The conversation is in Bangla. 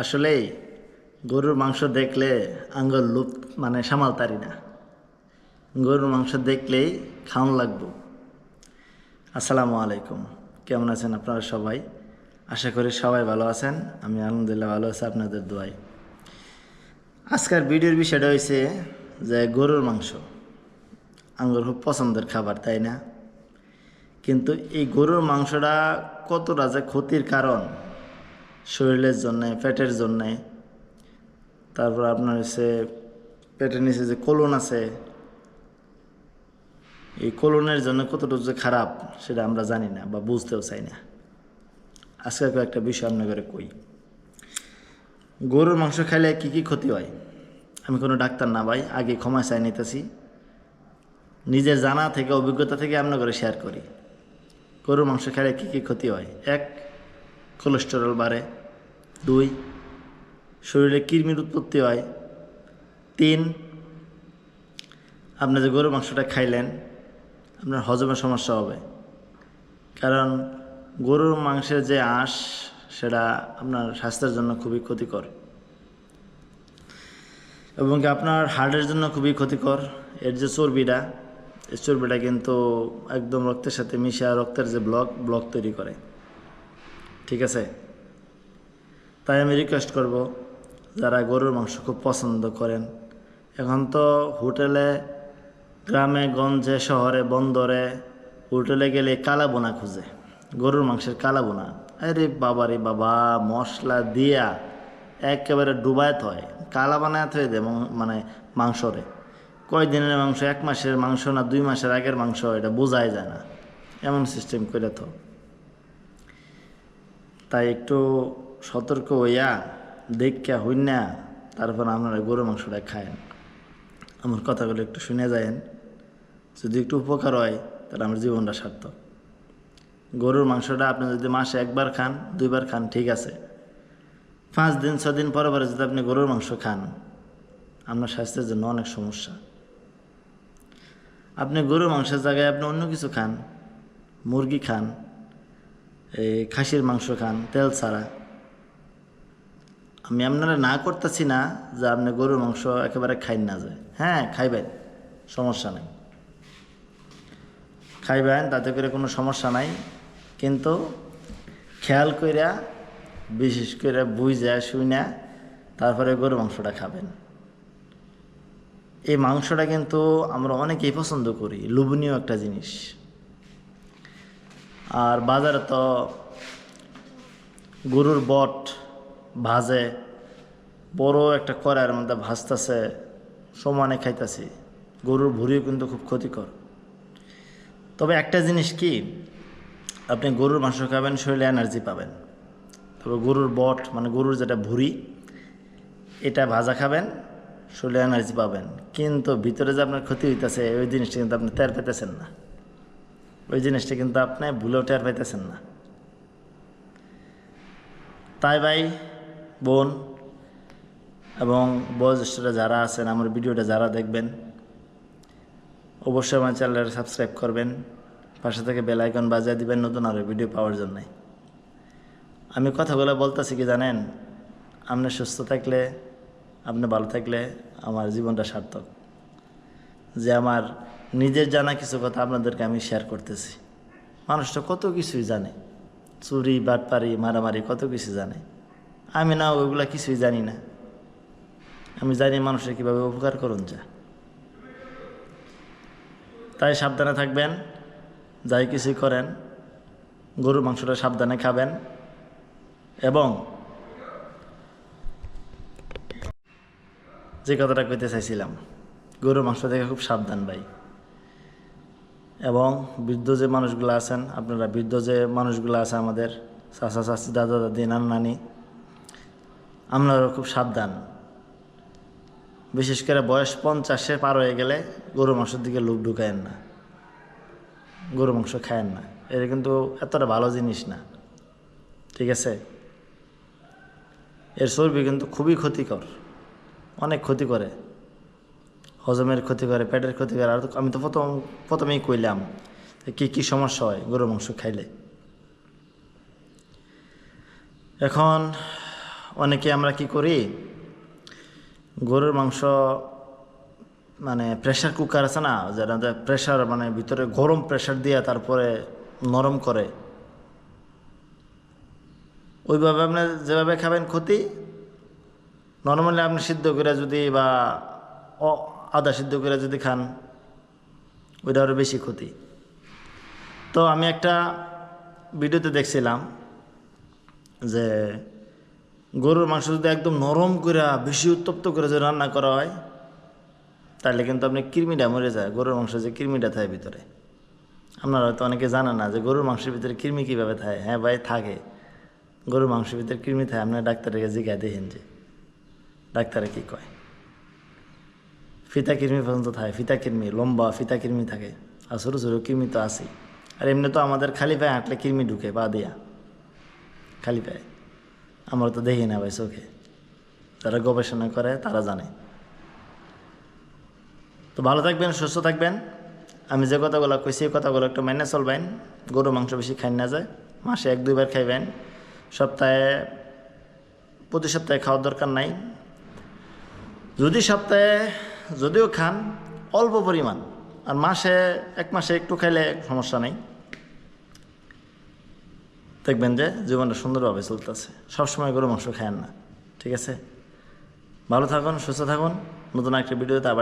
আসলেই গরুর মাংস দেখলে আঙ্গুল লুপ মানে সামাল তারি না। গরুর মাংস দেখলেই খাওয়ান লাগবো। আসসালামু আলাইকুম। কেমন আছেন আপনারা সবাই? আশা করি সবাই ভালো আছেন। আমি আলহামদুলিল্লাহ ভালো আছি আপনাদের দোয়াই আজকের ভিডিওর বিষয়টা হয়েছে যে গরুর মাংস। আঙ্গুর খুব পছন্দের খাবার, তাই না? কিন্তু এই গরুর মাংসটা কতটা যে ক্ষতির কারণ শরীরের জন্যে পেটের জন্যে। তারপর আপনার হচ্ছে পেটের নিচে যে কোলন আছে, এই কোলনের জন্য কতটুকু যে খারাপ, সেটা আমরা জানি না বা বুঝতেও চাই না। আজকে কয়েকটা বিষয় আপনাদের কই। গরুর মাংস খাইলে কি কি ক্ষতি হয়? আমি কোনো ডাক্তার না ভাই, আগে ক্ষমা চাই নিতেছি। নিজের জানা থেকে, অভিজ্ঞতা থেকে আপনার শেয়ার করি। গরুর মাংস খাইলে কী কী ক্ষতি হয়? এক কোলেস্টেরল বাড়ে। দুই, শরীরে কৃমির উৎপত্তি হয়। তিন, আপনি যে গরুর মাংসটা খাইলেন, আপনার হজমের সমস্যা হবে। কারণ গরুর মাংসের যে আঁশ, সেটা আপনার স্বাস্থ্যের জন্য খুবই ক্ষতিকর। এবং আপনার হার্টের জন্য খুবই ক্ষতিকর। এর যে চর্বিটা, এই চর্বিটা কিন্তু একদম রক্তের সাথে মিশা, রক্তের যে ব্লক ব্লক তৈরি করে। ঠিক আছে? তাই আমি রিকোয়েস্ট করব, যারা গরুর মাংস খুব পছন্দ করেন। এখন তো হোটেলে, গ্রামে, গঞ্জে, শহরে, বন্দরে, হোটেলে গেলে কালা বোনা খুঁজে। গরুর মাংসের কালা বোনা আরে বাবা রে বাবা, মশলা দিয়া একেবারে ডুবায় হয়। কালা বানায় থয়ে দেয় মানে মাংসরে। কয় দিনের মাংস, এক মাসের মাংস না দুই মাসের আগের মাংস, এটা বোঝাই যায় না। এমন সিস্টেম করে তো। তাই একটু সতর্ক হইয়া দেখা হই না, তারপর আপনারা গরু মাংসটা খায়েন। আমার কথাগুলো একটু শুনে যায়েন। যদি একটু উপকার হয়, তাহলে আমার জীবনটা সার্থক। গরুর মাংসটা আপনি যদি মাসে একবার খান, দুইবার খান, ঠিক আছে। পাঁচ দিন ছ দিন পরে পরে যদি আপনি গরুর মাংস খান, আপনার স্বাস্থ্যের জন্য অনেক সমস্যা। আপনি গরুর মাংসের জায়গায় আপনি অন্য কিছু খান, মুরগি খান, এই খাসির মাংস খান, তেল ছাড়া। আমি আপনারা না করতেছি না যে আপনি গরুর মাংস একেবারে খাই না যায় হ্যাঁ খাইবেন, সমস্যা নেই। খাইবেন, তাতে করে কোনো সমস্যা নাই। কিন্তু খেয়াল কইরা, বিশেষ করে বুঝা শুইনা, তারপরে গরু, মাংসটা খাবেন। এই মাংসটা কিন্তু আমরা অনেকেই পছন্দ করি, লোভনীয় একটা জিনিস। আর বাজারে তো গরুর বট ভাজে, বড় একটা কড়াইয়ের মধ্যে ভাজতেছে, সমানে খাইতেছি। গরুর ভুঁড়িও কিন্তু খুব ক্ষতিকর। তবে একটা জিনিস কি, আপনি গরুর মাংস খাবেন, শরীরে এনার্জি পাবেন। তবে গরুর বট মানে গরুর যেটা ভুঁড়ি, এটা ভাজা খাবেন, শরীরে এনার্জি পাবেন। কিন্তু ভিতরে যে আপনার ক্ষতি হইতেছে, ওই জিনিসটা কিন্তু আপনি টের পেতেছেন না। ওই জিনিসটা কিন্তু আপনি ভুলেও টের পাইতেছেন না। তাই ভাই বোন এবং বয়োজ্যেষ্ঠরা যারা আছেন, আমার ভিডিওটা যারা দেখবেন, অবশ্যই আমার চ্যানেলটা সাবস্ক্রাইব করবেন, পাশে থেকে বেল আইকন বাজিয়ে দিবেন নতুন আরও ভিডিও পাওয়ার জন্যে। আমি কথাগুলো বলতেছি কি জানেন? আপনি সুস্থ থাকলে, আপনি ভালো থাকলে আমার জীবনটা সার্থক। যে আমার নিজের জানা কিছু কথা আপনাদেরকে আমি শেয়ার করতেছি। মানুষটা কত কিছুই জানে। চুরি, বাটপারি, মারামারি কত কিছু জানে। আমি না, ওইগুলা কিছুই জানি না। আমি জানি মানুষের কীভাবে উপকার করুন যা। তাই সাবধানে থাকবেন, যাই কিছুই করেন, গরুর মাংসটা সাবধানে খাবেন এবং যে কথাটা কইতে চাইছিলাম, গরুর মাংস থেকে খুব সাবধান ভাই। এবং বৃদ্ধ যে মানুষগুলো আছেন, আপনারা বৃদ্ধ যে মানুষগুলো আছে আমাদের, চাচা, চাচি, দাদা, দাদি, নানা, নানি আপনারাও খুব সাবধান। বিশেষ করে বয়স পঞ্চাশে পার হয়ে গেলে গরু মাংসের দিকে লোক ঢুকায়েন না। গরু মাংস খায়েন না। এটা কিন্তু এতটা ভালো জিনিস না। ঠিক আছে? এর চর্বি কিন্তু খুবই ক্ষতিকর। অনেক ক্ষতি করে। হজমের ক্ষতি করে, পেটের ক্ষতি করে। আর আমি তো প্রথম, প্রথমেই কইলাম কী কী সমস্যা হয় গরু মাংস খাইলে। এখন অনেকে আমরা কি করি? গরুর মাংস মানে প্রেশার কুকার আছে না? যেটা প্রেশার মানে ভিতরে গরম প্রেশার দিয়ে তারপরে নরম করে। ওইভাবে আপনি যেভাবে খাবেন ক্ষতি নর্মালি আপনি সিদ্ধ করে যদি বা আদা সিদ্ধ করে যদি খান, ওইটা আরও বেশি ক্ষতি। তো আমি একটা ভিডিওতে দেখছিলাম যে গরুর মাংস যদি একদম নরম করে বেশি উত্তপ্ত করে যদি রান্না করা হয় তাহলে কিন্তু আপনি কৃমিটা মরে যায়, গরুর মাংস যে কৃমিটা থাকে ভিতরে। আপনারা হয়তো অনেকে জানেন না যে গরুর মাংসের ভিতরে কৃমি কীভাবে থাকে। হ্যাঁ ভাই, থাকে। গরুর মাংসের ভিতরে কৃমি থাকে আপনার ডাক্তারকে জিজ্ঞাসা দেখেন যে। ডাক্তারে কি কয়? ফিতা কৃমি পর্যন্ত থাকে, ফিতা কৃমি, লম্বা ফিতা কৃমি থাকে। আর ছোটো ছোটো কৃমি তো আছেই। আর এমনি তো আমাদের খালি পায়ে হাঁটলে কৃমি ঢুকে, পা দিয়া। খালি পায়ে। আমরা তো দেখি না ভাই চোখে। যারা গবেষণা করে, তারা জানে। তো ভালো থাকবেন, সুস্থ থাকবেন। আমি যে কথাগুলো কইছি, এই কথাগুলো একটু মেনে চলবেন। গরু, মাংস বেশি খাই না যায় মাসে এক, দুইবার খাইবেন। সপ্তাহে, প্রতি সপ্তাহে খাওয়ার দরকার নাই। যদি সপ্তাহে, যদিও খান, অল্প পরিমাণ। আর মাসে, এক মাসে একটু খাইলে সমস্যা নেই। দেখবেন যে জীবনটা সুন্দরভাবে চলতেছে। সবসময় গরু মাংস খায়েন না, ঠিক আছে? ভালো থাকুন, সুস্থ থাকুন। নতুন একটা ভিডিওতে আবার